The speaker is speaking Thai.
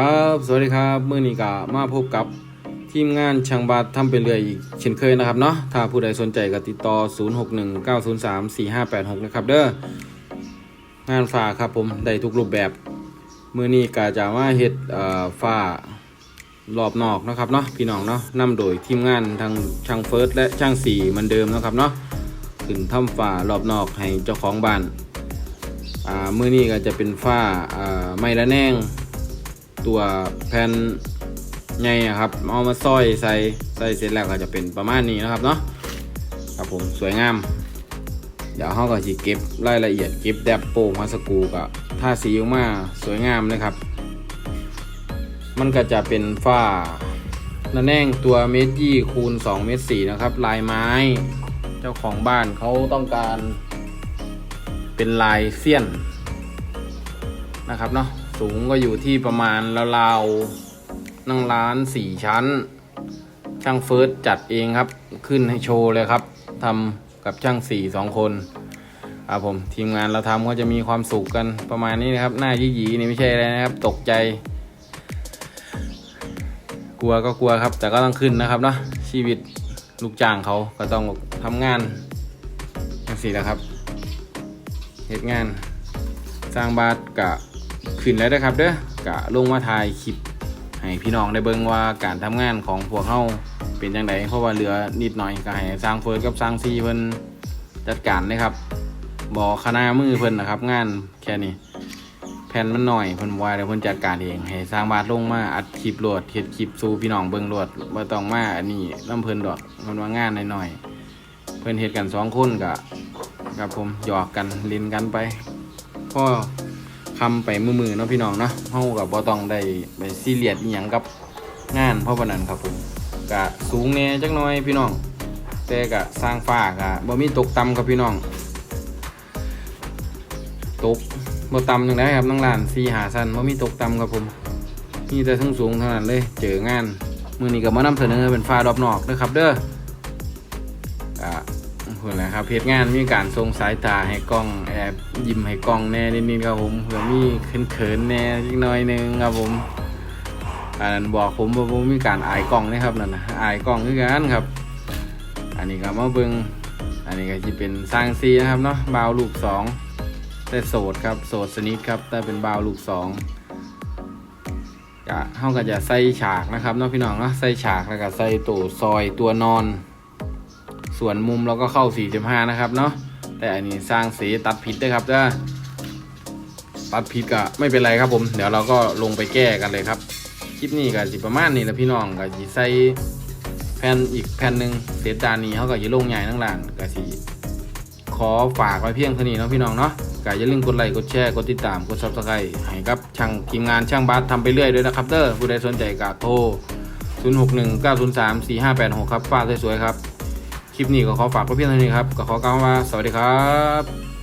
ครับ สวัสดีครับมื่อนี้ก็มาพบกับทีมงานช่างบาททำไปเรื่อยอีกเช่นเคยนะครับเนาะถ้าผู้ใดสนใจก็ติดต่อ 0619034586 นะครับเด้องานฝ้าครับผมได้ทุกรูปแบบมื่อนี้ก็จะมาเฮ็ดฝ้ารอบนอกนะครับเนาะพี่น้องเนาะนำโดยทีมงานทางช่างเฟิร์สและช่างสีเหมือนเดิมนะครับเนาะขึ้นทำฝ้ารอบนอกให้เจ้าของบ้านอ่ามื่อนี้ก็จะเป็นฝ้าอ่าไม้ละแนง ตัวแผ่นใหญ่ครับ เอามาซอยใส่ใส่เสร็จแล้วก็จะเป็นประมาณนี้นะครับเนาะครับผมสวยงาม เดี๋ยวเขาก็จะเก็บรายละเอียดเก็บแดบโป่งมาสกูกับท่าสีออกมาสวยงามนะครับ มันก็จะเป็นฝ้าระแนงตัวเมตรยี่คูณ2เมตรสี่นะครับ ลายไม้ เจ้าของบ้านเขาต้องการ เป็นลายเสี้ยนนะครับเนาะ สูงก็อยู่ที่ประมาณราวๆนั่งร้านสี่ชั้น ช่างเฟิร์สจัดเองครับ ขึ้นให้โชว์เลยครับทำกับช่างสี่สองคนครับผมทีมงานเราทำก็จะมีความสุขกันประมาณนี้นะครับ หน้ายี่หยีนี่ไม่ใช่อะไรนะครับ ตกใจ กลัวก็กลัวครับ แต่ก็ต้องขึ้นนะครับเนาะชีวิตลูกจ้างเขาก็ต้องทำงานอย่างสี่แหละครับเหตุงานสร้างบาทกะ ขึ้นแล้วนะครับเด้อกะลงมาถ่ายคลิปให้พี่น้องได้เบิ่งว่าการทำงานของพวกเฮาเป็นจังไดเพราะว่าเหลือนิดหน่อยก็ให้สร้างเฟิร์สกับสร้างซีเพิ่นจัดการเลยครับบอคณะมือเพิ่นนะครับ งานแค่นี้แผ่นมันหน่อยเพิ่นว่าเดี๋ยวเพิ่นจัดการเองให้สร้างบาทลงมาอัดคลิปโหลดเฮ็ดคลิปสู่พี่น้องเบิ่งโหลดบ่ต้องมาอันนี้น้ำเพิ่นดอกมันว่างานหน่อยๆเพิ่นเฮ็ดกันสองคนกะครับผมหยอกกันเล่นกันไปพ่อ คำไปมือมือๆเนาะพี่น้องเนาะเฮากับบ่ต้องได้ไปซีเรียสอีหยังกับงานเพราะวันนั้นครับผมกะสูงแน่จักหน่อยพี่น้อง แต่กะสร้างฟ้ากะบ่มีตกต่ำครับพี่น้อง ตกบ่ต่ำจังไดครับนั่งร้าน4 5ชั้นบ่มีตกต่ำครับผมมีแต่สูงสูงเท่านั้นเลยเจองานมือนี้ก็มานำเสนอเป็นฟ้ารอบนอกเด้อครับเด้อกะ คนแหละครับเพจงานมีการทรงสายตาให้กล้องแอบยิ้มให้กล้องแน่นิดๆครับผมเผื่อมีเขินๆแน่นิดหน่อยหนึงครับผมอันนั้นบอกผมว่าผมมีการอายกล้องนะครับนั่นนะอายกล้องคือกันครับ อันนี้ก็มาเบิงอันนี้ก็จะเป็นสร้างซีนะครับเนาะบาวลูกสองแต่โสดครับโสดสนิทครับแต่เป็นบาวลูกสองก็เฮาก็จะใส่ฉากนะครับเนาะพี่น้องเนาะใส่ฉากแล้วก็ใส่ตัวซอยตัวนอน ส่วนมุมเราก็เข้า 45 นะครับเนาะแต่อันนี้สร้างสีตัดผิดด้วยครับเด้อตัดผิดก็ไม่เป็นไรครับผม เดี๋ยวเราก็ลงไปแก้กันเลยครับ คลิปนี้ก็สิประมาณนี้แหละพี่น้องก็สิใส่แผ่นอีกแผ่นหนึ่งเศษจานนี้เขาก็จะลงใหญ่ทั้งหลังก็สิขอฝากไว้เพียงเท่านี้เนาะพี่น้องเนาะก็อย่าลืมกดไลค์กดแชร์กดติดตามกด subscribe ให้กับช่างทีมงานช่างบาสทำไปเรื่อยด้วยนะครับเด้อผู้ใดสนใจก็โทร 061 903 4586 ครับฝากสวยๆครับ คลิปนี้ก็ขอฝากเพียงเท่านี้ครับก็ขอกล่าวคำว่าสวัสดีครับ